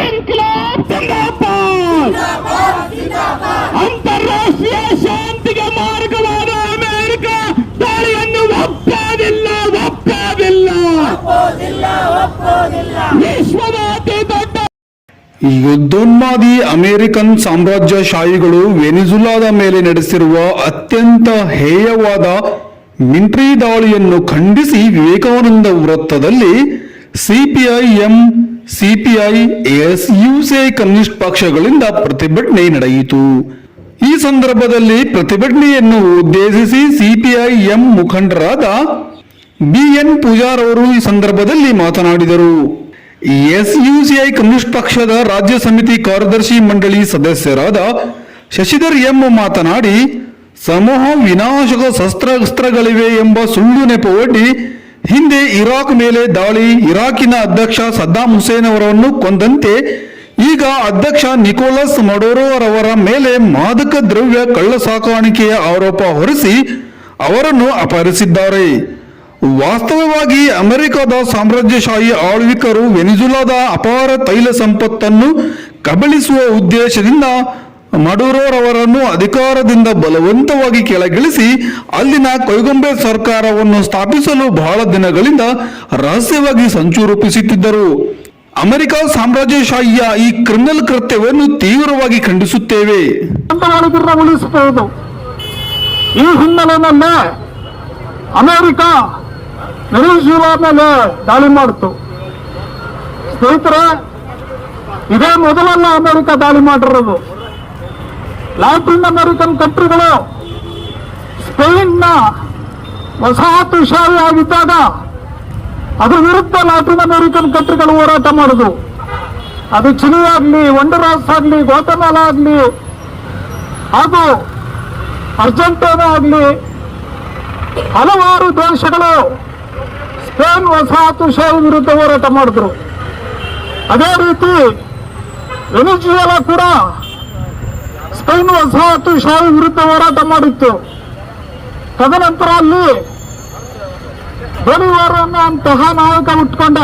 ಇನ್ಕ್ಲಾಬ್ ಜಿಂದಾಬಾದ್ ಅಂತಾರಾಷ್ಟ್ರೀಯ ಶಾಂತಿಗೆ ಮಾರ್ಗವಾದ ಅಮೆರಿಕ ದಾಳಿಯನ್ನು ಒಪ್ಪೋದಿಲ್ಲ ಒಪ್ಪೋದಿಲ್ಲ. ವಿಶ್ವದ ಅತಿ ದೊಡ್ಡ ಯುದ್ಧೋನ್ಮಾದಿ ಅಮೆರಿಕನ್ ಸಾಮ್ರಾಜ್ಯಶಾಹಿಗಳು ವೆನಿಜುಲಾದ ಮೇಲೆ ನಡೆಸಿರುವ ಅತ್ಯಂತ ಹೇಯವಾದ ಮಿಂಟ್ರಿ ದಾಳಿಯನ್ನು ಖಂಡಿಸಿ ವಿವೇಕಾನಂದ ವೃತ್ತದಲ್ಲಿ CPI M, CPI SUCI communist ಪಕ್ಷಗಳಿಂದ ಪ್ರತಿಭಟನೆ ನಡೆಯಿತು. ಈ ಸಂದರ್ಭದಲ್ಲಿ ಪ್ರತಿಭಟನೆಯನ್ನು ಉದ್ದೇಶಿಸಿ ಸಿಪಿಐ ಎಂ ಮುಖಂಡರಾದ ಬಿಎನ್ ಪೂಜಾರ್ ಅವರು ಈ ಸಂದರ್ಭದಲ್ಲಿ ಮಾತನಾಡಿದರು. ಎಸ್, ಯುಸಿಐ ಕಮ್ಯುನಿಸ್ಟ್ ಪಕ್ಷದ ರಾಜ್ಯ ಸಮಿತಿ ಕಾರ್ಯದರ್ಶಿ ಮಂಡಳಿ ಸದಸ್ಯರಾದ ಶಶಿಧರ್ ಎಂ ಮಾತನಾಡಿ, ಸಮೂಹ ವಿನಾಶಕ ಶಸ್ತ್ರಾಸ್ತ್ರಗಳಿವೆ ಎಂಬ ಸುಳ್ಳು ನೆಪವೊಡ್ಡಿ ಹಿಂದೆ ಇರಾಕ್ ಮೇಲೆ ದಾಳಿ, ಇರಾಕಿನ ಅಧ್ಯಕ್ಷ ಸದ್ದಾಂ ಹುಸೇನ್ ಅವರನ್ನು ಕೊಂದಂತೆ ಈಗ ಅಧ್ಯಕ್ಷ ನಿಕೋಲಸ್ ಮಡೋರೋ ಅವರ ಮೇಲೆ ಮಾದಕ ದ್ರವ್ಯ ಕಳ್ಳ ಸಾಕಾಣಿಕೆಯ ಆರೋಪ ಹೊರಿಸಿ ಅವರನ್ನು ಅಪಹರಿಸಿದ್ದಾರೆ. ವಾಸ್ತವವಾಗಿ ಅಮೆರಿಕದ ಸಾಮ್ರಾಜ್ಯಶಾಹಿ ಆಳ್ವಿಕರು ವೆನಿಜುಲಾದ ಅಪಾರ ತೈಲ ಸಂಪತ್ತನ್ನು ಕಬಳಿಸುವ ಉದ್ದೇಶದಿಂದ ಮಡುರೋರವರನ್ನು ಅಧಿಕಾರದಿಂದ ಬಲವಂತವಾಗಿ ಕೆಳಗಿಳಿಸಿ ಅಲ್ಲಿನ ಕೈಗೊಂಬೆ ಸರ್ಕಾರವನ್ನು ಸ್ಥಾಪಿಸಲು ಬಹಳ ದಿನಗಳಿಂದ ರಹಸ್ಯವಾಗಿ ಸಂಚು ರೂಪಿಸುತ್ತಿದ್ದರು ಅಮೆರಿಕ ಸಾಮ್ರಾಜ್ಯಶಾಹಿಯ ಈ ಕ್ರಿಮಿನಲ್ ಕೃತ್ಯವನ್ನು ತೀವ್ರವಾಗಿ ಖಂಡಿಸುತ್ತೇವೆ. ಈ ಹಿನ್ನೆಲೆಯಲ್ಲಿ ಅಮೆರಿಕ ವೆನೆಜುಲಾ ದಾಳಿ ಮಾಡಿತು. ಸ್ನೇಹಿತರೆ, ಇದೇ ಮೊದಲಲ್ಲ ಅಮೆರಿಕ ದಾಳಿ ಮಾಡಿರೋದು. ಲ್ಯಾಟಿನ್ ಅಮೆರಿಕನ್ ಕಂಟ್ರಿಗಳು ಸ್ಪೇನ್ನ ವಸಾಹತುಶಾಹಿ ಆಗಿದ್ದಾಗ ಅದರ ವಿರುದ್ಧ ಲ್ಯಾಟಿನ್ ಅಮೆರಿಕನ್ ಕಂಟ್ರಿಗಳು ಹೋರಾಟ ಮಾಡುದು ಅದು ಚಿಲಿ ಆಗಲಿ ಒಂಡರಾಸ್ ಆಗಲಿ ಗೋತಮಾಲ ಆಗಲಿ, ಹಾಗೂ ಅರ್ಜೆಂಟೀನಾ ಆಗಲಿ ಹಲವಾರು ದೇಶಗಳು ಸ್ಪೇನ್ ವಸಾಹತುಶಾಹಿ ವಿರುದ್ಧ ಹೋರಾಟ ಮಾಡಿದ್ರು. ಅದೇ ರೀತಿ ವೆನಿಜುವೆಲಾ ಕೂಡ ಸ್ಪೇನ್ ವಸಾಹತುಶಾಹಿ ವಿರುದ್ಧ ಹೋರಾಟ ಮಾಡಿತ್ತು. ತದನಂತರ ಅಲ್ಲಿ ಬಲಿವಾರ ಅಂತಹ ನಾಯಕ ಉಟ್ಕೊಂಡ.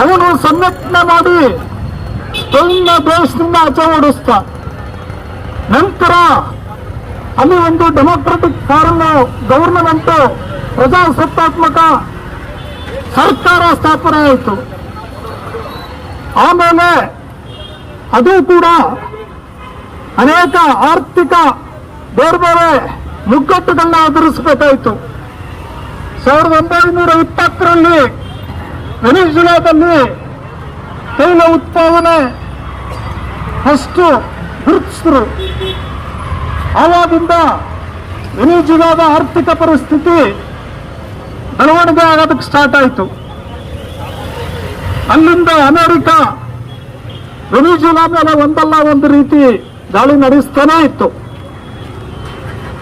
ಅವನು ಸಂಘಟನೆ ಮಾಡಿ ಸ್ಪೇನ್ನ ದೇಶದಿಂದ ಆಚೆ ಓಡಿಸ್ತ ನಂತರ ಅಲ್ಲಿ ಒಂದು ಡೆಮೋಕ್ರೆಟಿಕ್ ಫಾರಮ್ ಗವರ್ನಮೆಂಟ್ ಪ್ರಜಾಸತ್ತಾತ್ಮಕ ಸರ್ಕಾರ ಸ್ಥಾಪನೆ ಆಯಿತು. ಆಮೇಲೆ ಅದು ಕೂಡ ಅನೇಕ ಆರ್ಥಿಕ ಬೇರೆ ಮುಗ್ಗಟ್ಟುಗಳನ್ನ ಎದುರಿಸಬೇಕಾಯಿತು. ಸಾವಿರದ ಒಂಬೈನೂರ ಇಪ್ಪತ್ತರಲ್ಲಿ ವೆನಿಜುಲಾದಲ್ಲಿ ತೈಲ ಉತ್ಪಾದನೆ ಫಸ್ಟು ಗುರುತಿಸಿದ್ರು. ಆವಾಗಿಂದ ವೆನಿಜುಲಾದ ಆರ್ಥಿಕ ಪರಿಸ್ಥಿತಿ ಬೆಳವಣಿಗೆ ಆಗೋದಕ್ಕೆ ಸ್ಟಾರ್ಟ್ ಆಯಿತು. ಅಲ್ಲಿಂದ ಅಮೆರಿಕ ವೆನಿಜುಲಾ ಮೇಲೆ ಒಂದಲ್ಲ ಒಂದು ರೀತಿ ದಾಳಿ ನಡೆಸ್ತಾನೇ ಇತ್ತು.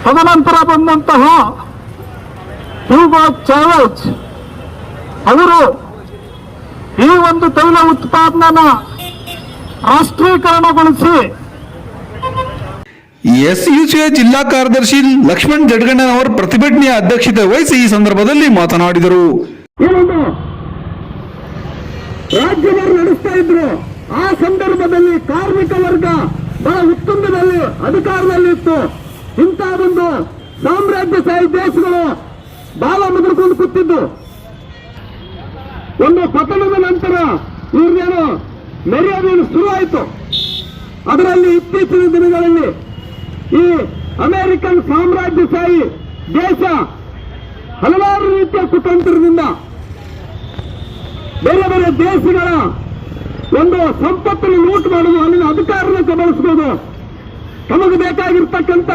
ತದನಂತರ ಬಂದಂತಹ ಹ್ಯೂಗೋ ಚಾವಲ್ಸ್ ಅವರು ಈ ಒಂದು ತೈಲ ಉತ್ಪಾದನಾ ರಾಷ್ಟ್ರೀಕರಣಗೊಳಿಸಿ ಎಸ್ಯುಸಿಯ ಜಿಲ್ಲಾ ಕಾರ್ಯದರ್ಶಿ ಲಕ್ಷ್ಮಣ್ ಜಡ್ಗಣ್ಣನವರ್ ಪ್ರತಿಭಟನೆಯ ಅಧ್ಯಕ್ಷತೆ ವಹಿಸಿ ಈ ಸಂದರ್ಭದಲ್ಲಿ ಮಾತನಾಡಿದರು. ರಾಜ್ಯವರು ನಡೆಸ್ತಾ ಇದ್ರು. ಆ ಸಂದರ್ಭದಲ್ಲಿ ಕಾರ್ಮಿಕ ವರ್ಗ ಬಹಳ ಉತ್ತುಂಗದಲ್ಲಿ ಅಧಿಕಾರದಲ್ಲಿತ್ತು. ಒಂದು ಸಾಮ್ರಾಜ್ಯಶಾಹಿ ದೇಶಗಳು ಬಾಲ ಮುದುರ್ಕೊಂಡು ಕೂತಿದ್ದು. ಒಂದು ಪತನದ ನಂತರ ಇವ್ರದೇನು ಮೆರೆಯೋದೇನು ಶುರುವಾಯಿತು. ಅದರಲ್ಲಿ ಇತ್ತೀಚಿನ ದಿನಗಳಲ್ಲಿ ಈ ಅಮೆರಿಕನ್ ಸಾಮ್ರಾಜ್ಯಶಾಹಿ ದೇಶ ಹಲವಾರು ರೀತಿಯ ಕುತಂತ್ರದಿಂದ ಬೇರೆ ಬೇರೆ ದೇಶಗಳ ಒಂದು ಸಂಪತ್ತನ್ನು ಲೂಟ್ ಮಾಡುವುದು ಅಲ್ಲಿನ ಅಧಿಕಾರನ ತಮಗೆ ಬೇಕಾಗಿರ್ತಕ್ಕಂಥ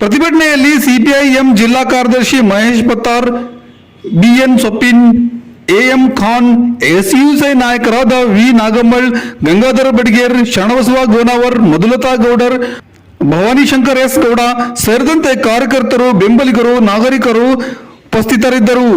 ಪ್ರತಿಭಟನೆಯಲ್ಲಿ ಸಿಪಿಐಎಂ ಜಿಲ್ಲಾ ಕಾರ್ಯದರ್ಶಿ Mahesh Battar, BN Soppin, AM Khan SUCI ನಾಯಕರಾದ ವಿ ನಾಗಮ್ಮಳ್ ಗಂಗಾಧರ ಬಡಿಗೇರ್, ಶರಣಬಸವ ಗೋನಾವರ್, ಮಧುಲತಾ ಗೌಡರ್, ಭವಾನಿ ಶಂಕರ್ ಎಸ್ ಗೌಡ ಸೇರಿದಂತೆ ಕಾರ್ಯಕರ್ತರು, ಬೆಂಬಲಿಗರು, ನಾಗರಿಕರು ಉಪಸ್ಥಿತರಿದ್ದರು.